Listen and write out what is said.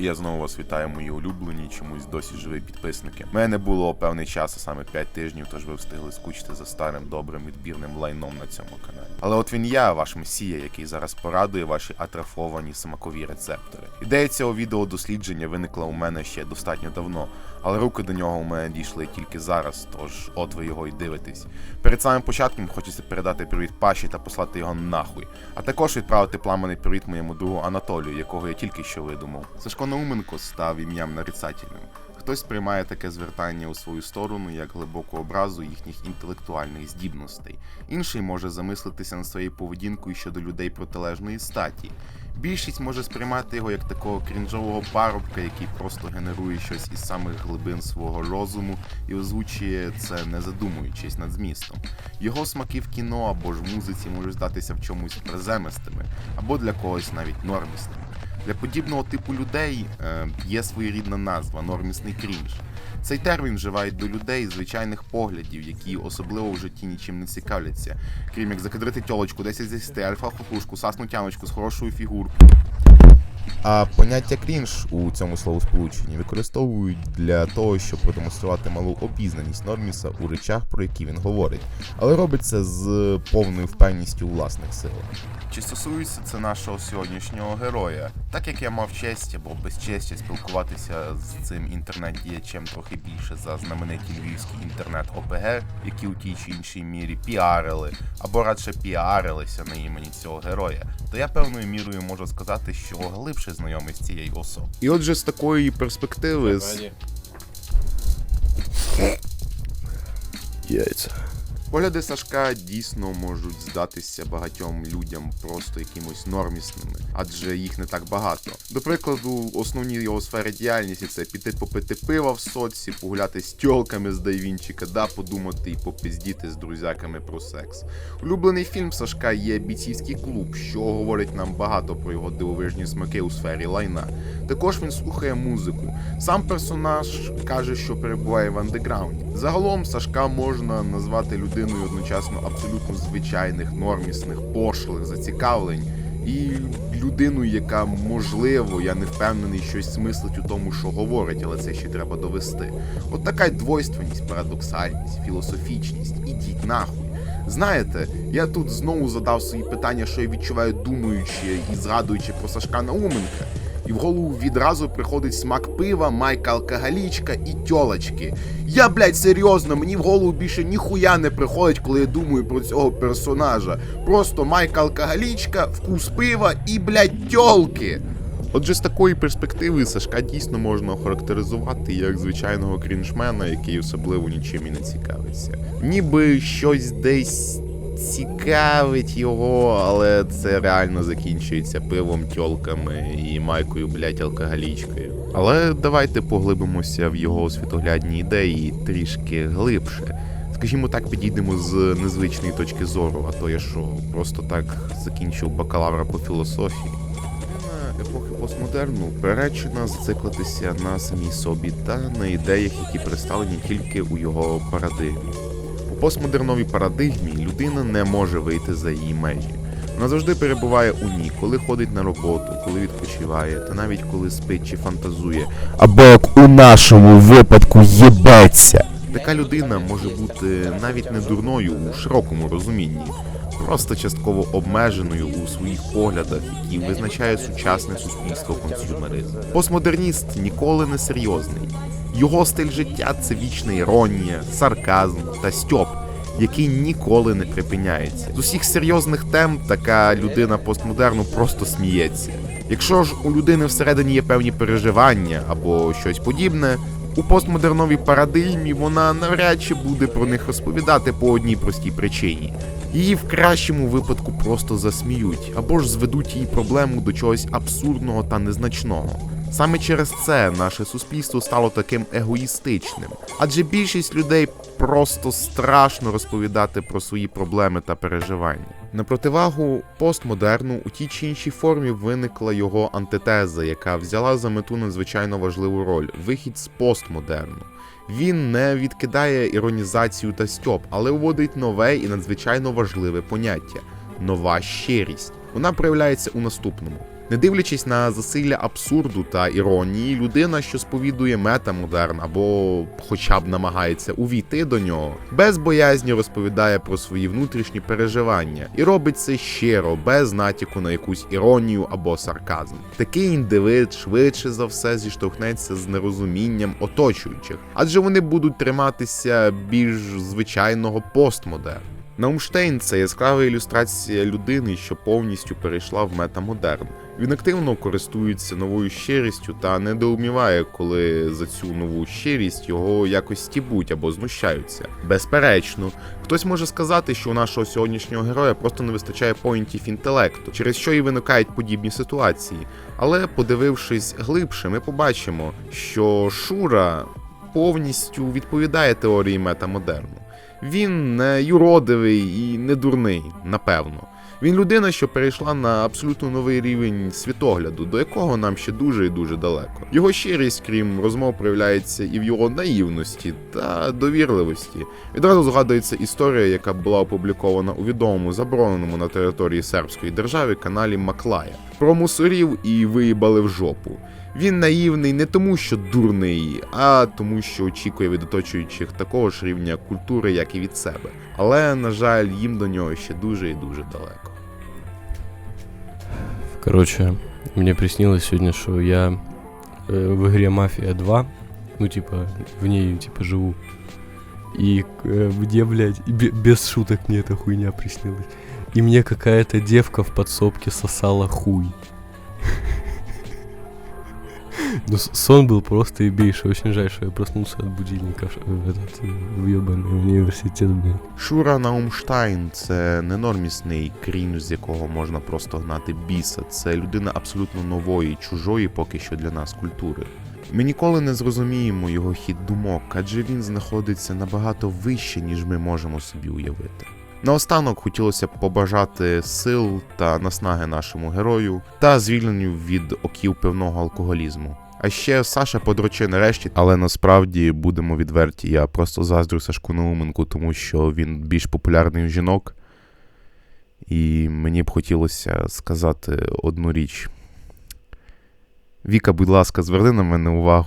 І я знову вас вітаю, мої улюблені, чомусь досі живі підписники. Мене було певний час, а саме 5 тижнів, тож ви встигли скучити за старим добрим відбірним лайном на цьому каналі. Але от він я, ваш месія, який зараз порадує ваші атрафовані смакові рецептори. Ідея цього відео дослідження виникла у мене ще достатньо давно, але руки до нього у мене дійшли тільки зараз, тож от ви його й дивитесь. Перед самим початком хочеться передати привіт Паші та послати його нахуй, а також відправити пламенний привіт моєму другу Анатолію, якого я тільки що видумав. Сашко Науменко став ім'ям нарицательним. Хтось сприймає таке звертання у свою сторону як глибоку образу їхніх інтелектуальних здібностей. Інший може замислитися над своєю поведінкою щодо людей протилежної статі. Більшість може сприймати його як такого крінжового парубка, який просто генерує щось із самих глибин свого розуму і озвучує це не задумуючись над змістом. Його смаки в кіно або ж в музиці можуть здатися в чомусь приземистими, або для когось навіть нормісними. Для подібного типу людей е, є своєрідна назва нормісний крінж. Цей термін вживають до людей звичайних поглядів, які особливо в житті нічим не цікавляться, крім як закадрити тьолочку 10 з 10, альфа хохушку, сасну тяночку з хорошою фігуркою. А поняття крінж у цьому словосполученні використовують для того, щоб продемонструвати малу обізнаність Норміса у речах, про які він говорить, але робить це з повною впевненістю у власних силах. Чи стосується це нашого сьогоднішнього героя? Так як я мав честь або безчестя спілкуватися з цим інтернет-діячем трохи більше за знамениті львівські інтернет-ОПГ, які у тій чи іншій мірі піарили, або радше піарилися на імені цього героя, то я певною мірою можу сказати, що глибше знайомий з цією особою. І отже, з такої перспективи, з Яйця. Погляди Сашка дійсно можуть здатися багатьом людям просто якимось нормісними, адже їх не так багато. До прикладу, основні його сфери діяльності це піти попити пива в соці, погуляти з тьолками з Дайвінчика, да подумати і попиздіти з друзяками про секс. Улюблений фільм Сашка є бійцівський клуб, що говорить нам багато про його дивовижні смаки у сфері лайна. Також він слухає музику. Сам персонаж каже, що перебуває в андеграунді. Загалом Сашка можна назвати людиною одночасно абсолютно звичайних, нормісних, пошлих зацікавлень. І людиною, яка можливо, я не впевнений, щось смислить у тому, що говорить, але це ще треба довести. От така двойственність, парадоксальність, філософічність. Ідіть нахуй. Знаєте, я тут знову задав свої питання, що я відчуваю, думаючи і згадуючи про Сашка Науменка. І в голову відразу приходить смак пива, майка алкоголічка і тьолочки. Я, блядь, серйозно, мені в голову більше ніхуя не приходить, коли я думаю про цього персонажа. Просто майка алкоголічка, вкус пива і, блядь, тьолки. Отже, з такої перспективи Сашка дійсно можна охарактеризувати як звичайного крінжмена, який особливо нічим і не цікавиться. Ніби щось десь цікавить його, але це реально закінчується пивом, тьолками і майкою, блядь, алкоголічкою. Але давайте поглибимося в його світоглядні ідеї трішки глибше. Скажімо так, підійдемо з незвичної точки зору, а то я що, просто так закінчив бакалавра по філософії. Епохи постмодерну приречена зациклитися на самій собі та на ідеях, які представлені тільки у його парадигмі. Постмодерновій парадигмі людина не може вийти за її межі. Вона завжди перебуває у ній, коли ходить на роботу, коли відпочиває, та навіть коли спить чи фантазує. Або як у нашому випадку єбеться. Така людина може бути навіть не дурною у широкому розумінні, просто частково обмеженою у своїх поглядах, які визначає сучасне суспільство консюмеризм. Постмодерніст ніколи не серйозний. Його стиль життя це вічна іронія, сарказм та стьоп, який ніколи не припиняється. З усіх серйозних тем така людина постмодерну просто сміється. Якщо ж у людини всередині є певні переживання або щось подібне, у постмодерновій парадигмі вона навряд чи буде про них розповідати по одній простій причині. Її в кращому випадку просто засміють або ж зведуть її проблему до чогось абсурдного та незначного. Саме через це наше суспільство стало таким егоїстичним, адже більшість людей просто страшно розповідати про свої проблеми та переживання. На противагу постмодерну у тій чи іншій формі виникла його антитеза, яка взяла за мету надзвичайно важливу роль вихід з постмодерну. Він не відкидає іронізацію та стьоп, але вводить нове і надзвичайно важливе поняття нова щирість. Вона проявляється у наступному. Не дивлячись на засилля абсурду та іронії, людина, що сповідує метамодерн або хоча б намагається увійти до нього, без боязні розповідає про свої внутрішні переживання і робить це щиро, без натяку на якусь іронію або сарказм. Такий індивид швидше за все зіштовхнеться з нерозумінням оточуючих, адже вони будуть триматися більш звичайного постмодерну. Наумштейн це яскрава ілюстрація людини, що повністю перейшла в метамодерн. Він активно користується новою щирістю та недоуміває, коли за цю нову щирість його якось стібуть або знущаються. Безперечно, хтось може сказати, що у нашого сьогоднішнього героя просто не вистачає поінтів інтелекту, через що і виникають подібні ситуації. Але подивившись глибше, ми побачимо, що Шура повністю відповідає теорії метамодерну. Він не юродивий і не дурний, напевно. Він людина, що перейшла на абсолютно новий рівень світогляду, до якого нам ще дуже і дуже далеко. Його щирість, крім розмов, проявляється і в його наївності та довірливості. Відразу згадується історія, яка була опублікована у відомому забороненому на території сербської держави каналі Маклая про мусорів і виїбали в жопу. Він наївний не тому, що дурний, а тому, що очікує від оточуючих такого ж рівня культури, як і від себе. Але, на жаль, їм до нього ще дуже і дуже далеко. Короче, мне приснилось сегодня, что я э, в игре Мафия 2, ну типа, в ней типа живу. И э, мне, блядь, и бе- без шуток мне эта хуйня приснилась. И мне какая-то девка в подсобке сосала хуй. Ну, с- сон был просто ебейший. Очень жаль, что я проснулся от будильника ш- в этот э, въебаный университет, блин. Шура Наумштайн це не нормісний крінж, з якого можна просто гнати біса. Це людина абсолютно нової, чужої поки що для нас культури. Ми ніколи не зрозуміємо його хід думок, адже він знаходиться набагато вище, ніж ми можемо собі уявити. Наостанок хотілося б побажати сил та наснаги нашому герою та звільненню від оків певного алкоголізму. А ще Саша Подручи нарешті, але насправді будемо відверті. Я просто заздрю Сашку Науменку, тому що він більш популярний у жінок. І мені б хотілося сказати одну річ. Віка, будь ласка, зверни на мене увагу.